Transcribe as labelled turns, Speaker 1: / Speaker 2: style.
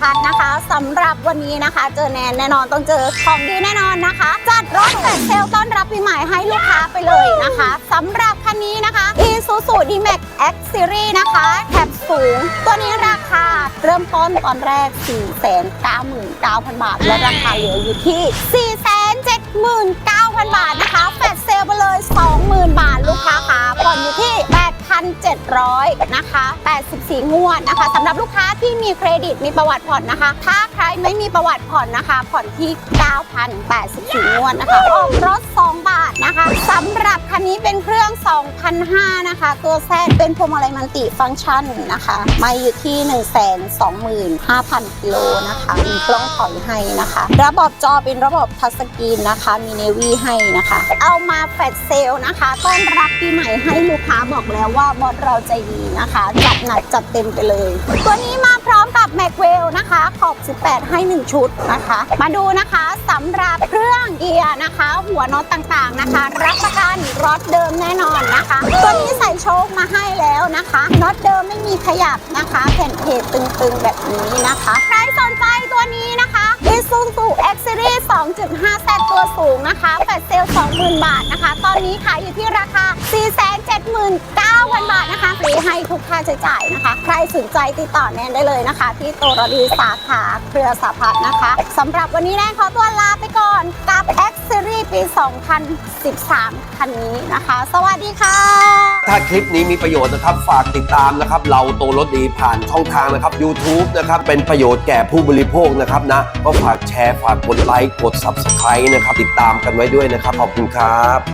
Speaker 1: พัฒนะคะ สำหรับวันนี้นะคะ เจอแนนแน่นอนต้องเจอของดีแน่นอนนะคะ จัดรถแต่เซลต้อนรับปีใหม่ให้ลูกค้าไปเลยนะคะ สำหรับคันนี้นะคะ Isuzu D-Max X Series นะคะแคปสูง ตัวนี้ราคาเริ่มต้นตอนแรก 4 9 9 0 0 0 บาท และราคาเหลืออยู่ที่ 4 7 9 0 0 0 700นะคะ84 งวดนะคะสำหรับลูกค้าที่มีเครดิตมีประวัติผ่อนนะคะ ถ้าใครไม่มีประวัติผ่อนนะคะ ผ่อนที่ 9,084 งวดนะคะออกรถ2 นะคะสำหรับคันนี้เป็นเครื่อง2,500นะคะ ตัวแซดเป็นพวงมาลัยมัลติฟังก์ชันนะคะ มาอยู่ที่ 125,000กิโลนะคะมีกล้องถอยให้นะคะ ระบบจอเป็นระบบทัชสกรีนนะคะ มีเนวีให้นะคะ เอามาแฟลชเซลนะคะต้อนรับปีใหม่ให้ลูกค้าบอกแล้วว่าบอสเราใจดีนะคะ จัดหนักจัดเต็มไปเลย ตัวนี้มาพร้อมกับแม็กเวลนะคะ ขอบ 18 ให้ 1 ชุดนะคะ มาดูนะคะสำหรับเครื่องเกียร์นะคะ หัวน็อตต่างๆนะคะรับประกันรถเดิมแน่นอนนะคะ ตัวนี้ใส่โชคมาให้แล้วนะคะน็อตเดิมไม่มีขยับนะคะ แผ่นเพจตึงๆแบบนี้นะคะ ใครสนใจตัวนี้นะคะ Isuzu X Series 2.5แซตัวสูงนะคะแฟลเซล20,000 บาทนะคะ ตอนนี้ขายอยู่ที่ราคา 479,000 บาทนะคะฟรีให้ทุกค่าใช้จ่ายนะคะ ใครสนใจติดต่อแนนได้เลยนะคะ ที่โตรดีสาขาเครือสาพัฒน์นะคะสำหรับวันนี้แนนขอตัวลาไปก่อน ปี 2013 คันนี้นะคะ สวัสดีค่ะ
Speaker 2: ถ้าคลิปนี้มีประโยชน์นะครับ ฝากติดตามนะครับ เราโตรถดีผ่านช่องทางนะครับ YouTube นะครับ เป็นประโยชน์แก่ผู้บริโภคนะครับนะ ก็ฝากแชร์ ฝากกดไลค์ กด Subscribe นะครับ ติดตามกันไว้ด้วยนะครับ ขอบคุณครับ